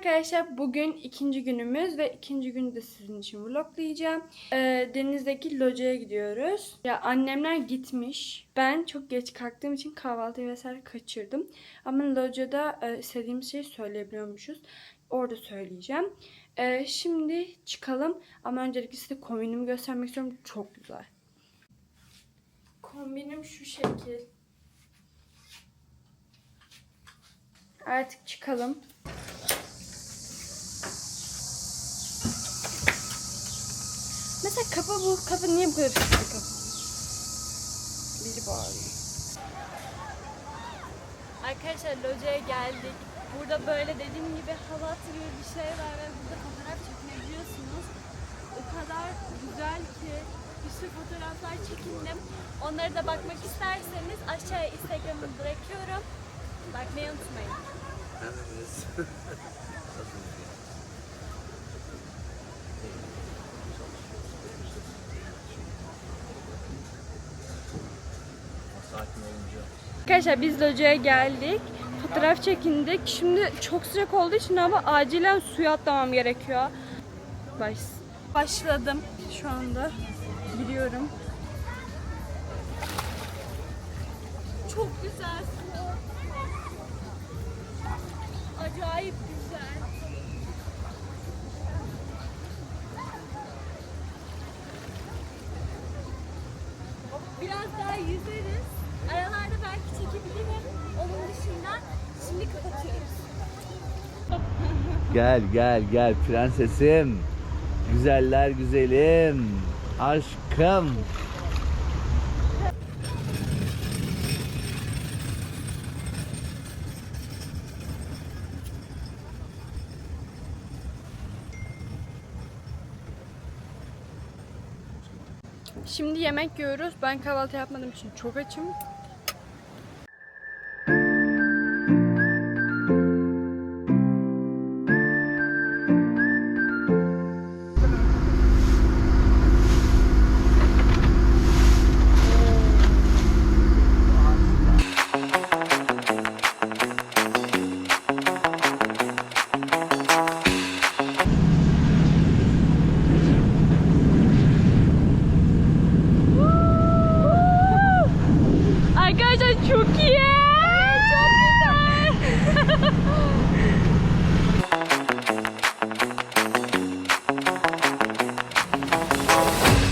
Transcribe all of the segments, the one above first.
arkadaşlar bugün ikinci günümüz ve ikinci günü de sizin için vloglayacağım. Ee, denizdeki locaya gidiyoruz. Ya annemler gitmiş. Ben çok geç kalktığım için kahvaltıyı vesaire kaçırdım. Ama locada e, istediğimiz şeyi söyleyebiliyormuşuz. Orada söyleyeceğim. Ee, şimdi çıkalım ama öncelikle size kombinimi göstermek istiyorum. Çok güzel. Kombinim şu şekil. Artık çıkalım. Mesela kapı bu. Kapı niye bu kadar sıkı kapı? Biri bağırıyor. Arkadaşlar locaya geldik. Burada böyle dediğim gibi halat gibi bir şey var ve burada fotoğraf çekebiliyorsunuz. O kadar güzel ki bir sürü fotoğraflar çekindim. Onlara da bakmak isterseniz aşağıya Instagram'ı bırakıyorum. Bakmayı unutmayın. Arkadaşlar biz locaya geldik. Fotoğraf çekindik. Şimdi çok sıcak olduğu için ama acilen suya atlamam gerekiyor. Baş... Başladım şu anda. Giriyorum. Çok güzel. Acayip güzel. Biraz daha yüzeriz. Aralarda belki çekebilirim. Onun dışında şimdi kapatıyoruz. Gel gel gel prensesim. Güzeller güzelim. Aşkım. Şimdi yemek yiyoruz. Ben kahvaltı yapmadığım için çok açım. Arkadaşlar çok iyi. çok güzel.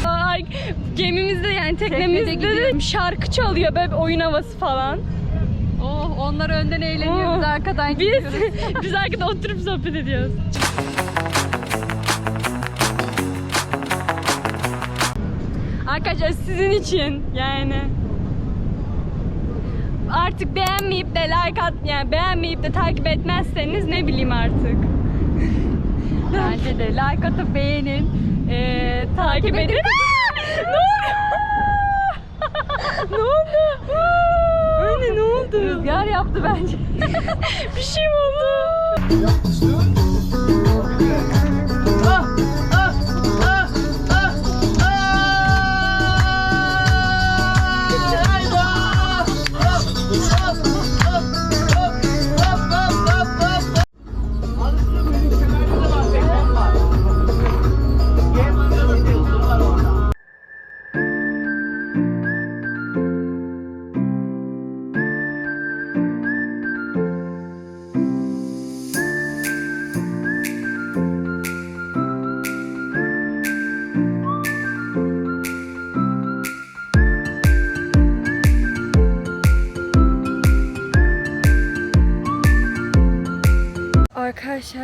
Ay, gemimizde yani teknemizde de şarkı çalıyor böyle bir oyun havası falan. Oh, onlar önden eğleniyor, biz Oh. arkadan Biz, gidiyoruz. biz arkada oturup sohbet ediyoruz. Arkadaşlar sizin için yani. Artık beğenmeyip de like at yani beğenmeyip de takip etmezseniz ne bileyim artık. Bence de like atıp beğenin. Ee, takip edin. ne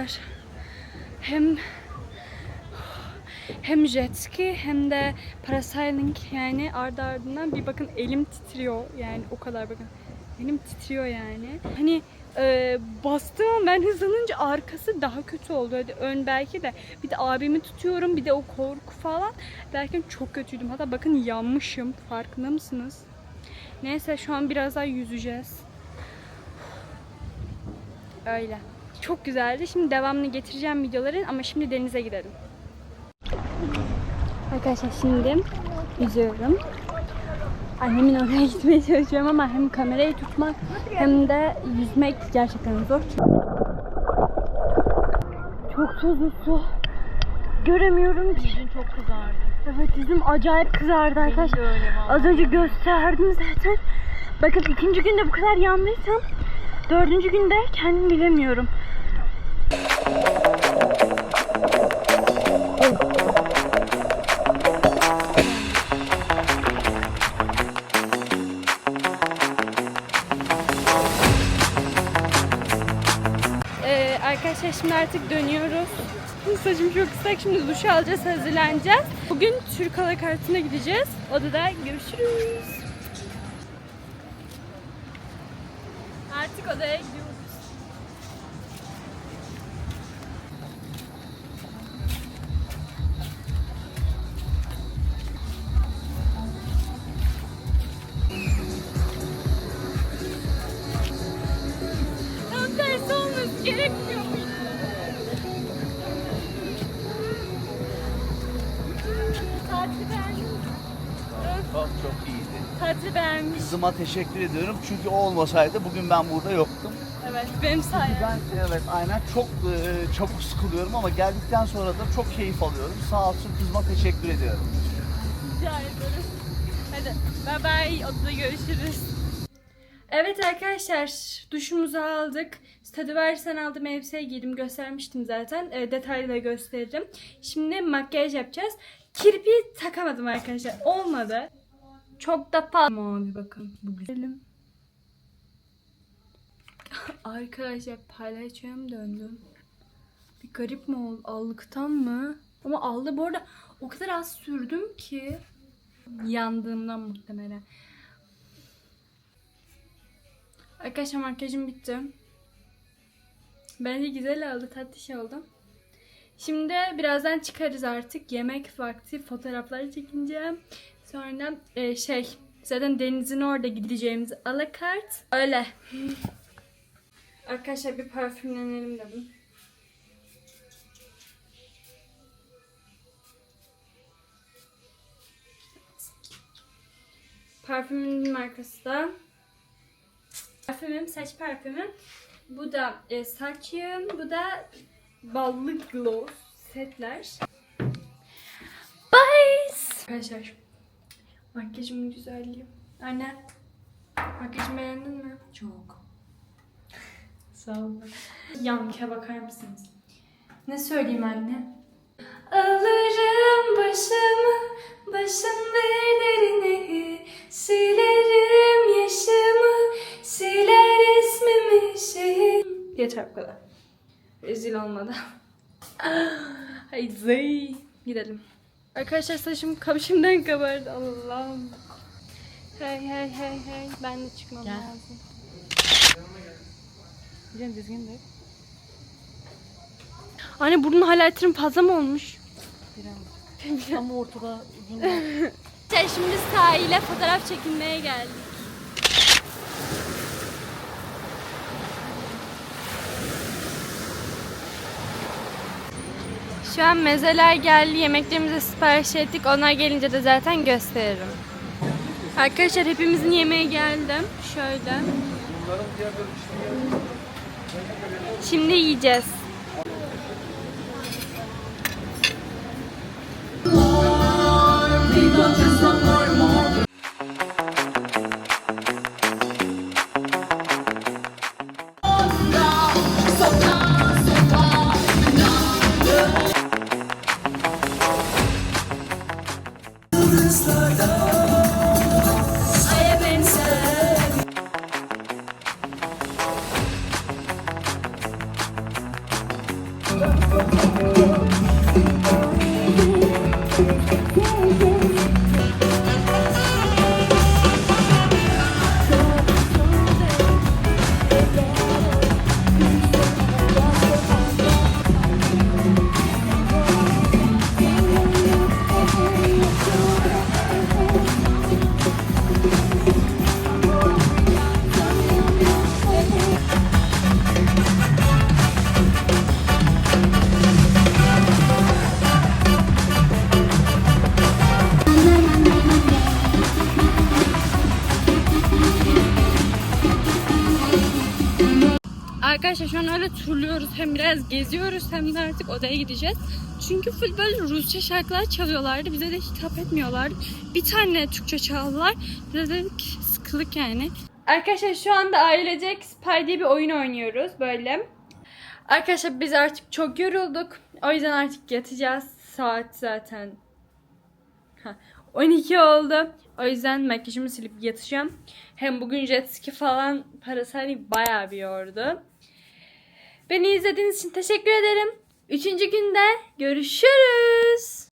Arkadaşlar hem hem jet ski hem de parasailing. Yani ardı ardından bir bakın elim titriyor. Yani o kadar bakın. Elim titriyor yani. Hani e, bastığım an ben hızlanınca arkası daha kötü oldu. Hadi ön belki de. Bir de abimi tutuyorum bir de o korku falan. Derken çok kötüydüm. Hatta bakın yanmışım. Farkında mısınız? Neyse şu an biraz daha yüzeceğiz. Öyle. Çok güzeldi. Şimdi devamını getireceğim videoların ama şimdi denize gidelim. Arkadaşlar şimdi yüzüyorum. Annemin oraya gitmeye çalışıyorum ama hem kamerayı tutmak hem de yüzmek gerçekten zor. çok tuzlu su. Göremiyorum ki. Yüzün çok kızardı. Evet dizim acayip kızardı arkadaşlar. Az önce gösterdim zaten. Bakın ikinci günde bu kadar yandıysam dördüncü günde kendim bilemiyorum. Ee, arkadaşlar şimdi artık dönüyoruz. Saçım çok ıslak. Şimdi duş alacağız, hazırlanacağız. Bugün Türk Halakartı'na gideceğiz. Odada görüşürüz. Artık Çok çok iyiydi. Tatlı beğenmiş. Kızıma teşekkür ediyorum çünkü o olmasaydı bugün ben burada yoktum. Evet benim sayem. Ben evet aynen çok e, çabuk sıkılıyorum ama geldikten sonra da çok keyif alıyorum. Sağ olsun kızıma teşekkür ediyorum. Rica ederim. Hadi bye bye odada görüşürüz. Evet arkadaşlar duşumuzu aldık. Stradivarius'tan aldığım elbiseyi giydim göstermiştim zaten. E, detaylı da gösteririm. Şimdi makyaj yapacağız. Kirpiği takamadım arkadaşlar. Olmadı. Çok da pahalı. Mavi bakın. Bu güzelim. arkadaşlar palyaçoya mı döndüm? Bir garip mi oldu? Allıktan mı? Ama aldı bu arada o kadar az sürdüm ki. Yandığımdan muhtemelen. Arkadaşlar makyajım bitti. Bence güzel oldu, tatlış oldu. Şimdi birazdan çıkarız artık. Yemek vakti fotoğrafları çekineceğim. Sonra e, şey zaten denizin orada gideceğimiz alakart. Öyle. Arkadaşlar bir parfümlenelim dedim. Parfümün markası da Parfümüm, saç parfümüm. Bu da e, saçım, bu da ballı gloss setler. Bye. Arkadaşlar, makyajımın güzelliği. Anne, makyajımı beğendin mi? Çok. Sağ ol. Yanke bakar mısınız? Ne söyleyeyim anne? Alırım başımı, başım bir derine Silerim yaşımı, siler ismimi şeyim Yeter bu kadar. Rezil olmadı. Hay zey. Gidelim. Arkadaşlar saçım kabşımdan kabardı. Allah'ım. Hey hey hey hey. Ben de çıkmam Gel. lazım. Cem düzgün de. Anne burnun highlighter'ın fazla mı olmuş? Biraz. Ortada uzun. Şimdi sahile fotoğraf çekinmeye geldik. Şu an mezeler geldi. Yemeklerimizi sipariş ettik. Onlar gelince de zaten gösteririm. Arkadaşlar hepimizin yemeğe geldim. Şöyle. Şimdi yiyeceğiz. Arkadaşlar şu an öyle turluyoruz. Hem biraz geziyoruz hem de artık odaya gideceğiz. Çünkü full böyle Rusça şarkılar çalıyorlardı. Bize de hitap etmiyorlardı. Bir tane Türkçe çaldılar. Biz de dedik ki, sıkıldık yani. Arkadaşlar şu anda ailecek Spy diye bir oyun oynuyoruz böyle. Arkadaşlar biz artık çok yorulduk. O yüzden artık yatacağız. Saat zaten Ha, 12 oldu. O yüzden makyajımı silip yatacağım. Hem bugün jet ski falan parasal bayağı bir yordu. Beni izlediğiniz için teşekkür ederim. Üçüncü günde görüşürüz.